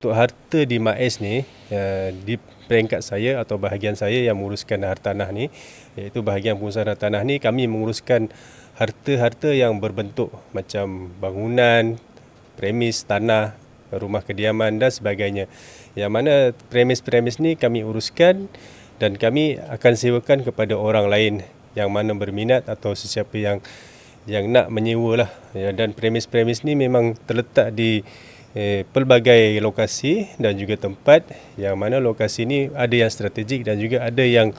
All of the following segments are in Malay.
Untuk harta di MAIS ni, uh, di peringkat saya atau bahagian saya yang menguruskan hartanah ni, iaitu bahagian pengurusan hartanah ni, kami menguruskan harta-harta yang berbentuk macam bangunan, premis, tanah, rumah kediaman dan sebagainya. Yang mana premis-premis ni kami uruskan dan kami akan sewakan kepada orang lain yang mana berminat atau sesiapa yang yang nak menyewa lah. Ya, dan premis-premis ni memang terletak di eh, pelbagai lokasi dan juga tempat yang mana lokasi ini ada yang strategik dan juga ada yang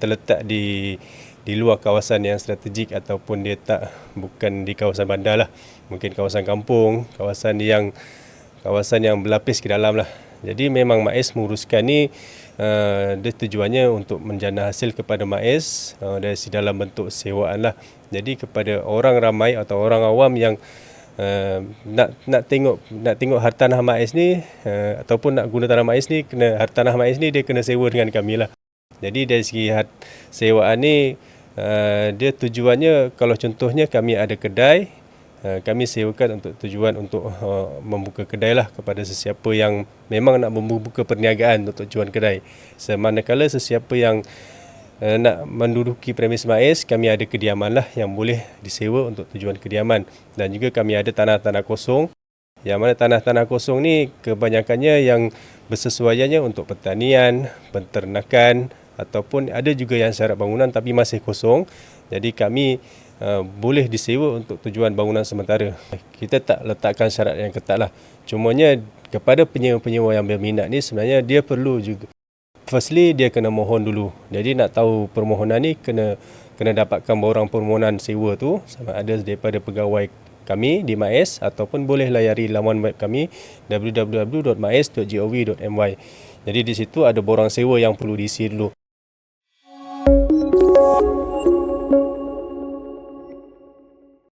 terletak di di luar kawasan yang strategik ataupun dia tak bukan di kawasan bandar lah. Mungkin kawasan kampung kawasan yang kawasan yang berlapis ke dalam lah. Jadi memang MAIS menguruskan ni uh, dia tujuannya untuk menjana hasil kepada MAIS uh, dari dalam bentuk sewaan lah. Jadi kepada orang ramai atau orang awam yang Uh, nak nak tengok nak tengok hartanah MAIS ni uh, ataupun nak guna tanah MAIS ni kena hartanah MAIS ni dia kena sewa dengan kami lah. Jadi dari segi hat, sewaan ni uh, dia tujuannya kalau contohnya kami ada kedai uh, kami sewakan untuk tujuan untuk uh, membuka kedai lah kepada sesiapa yang memang nak membuka perniagaan untuk tujuan kedai. Semanakala sesiapa yang Eh, nak menduduki premis MAIS, kami ada kediaman lah yang boleh disewa untuk tujuan kediaman. Dan juga kami ada tanah-tanah kosong. Yang mana tanah-tanah kosong ni kebanyakannya yang bersesuaiannya untuk pertanian, penternakan ataupun ada juga yang syarat bangunan tapi masih kosong. Jadi kami uh, boleh disewa untuk tujuan bangunan sementara. Kita tak letakkan syarat yang ketat lah. Cumanya kepada penyewa-penyewa yang berminat ni sebenarnya dia perlu juga firstly dia kena mohon dulu. Jadi nak tahu permohonan ni kena kena dapatkan borang permohonan sewa tu sama ada daripada pegawai kami di MAIS ataupun boleh layari laman web kami www.mais.gov.my. Jadi di situ ada borang sewa yang perlu diisi dulu.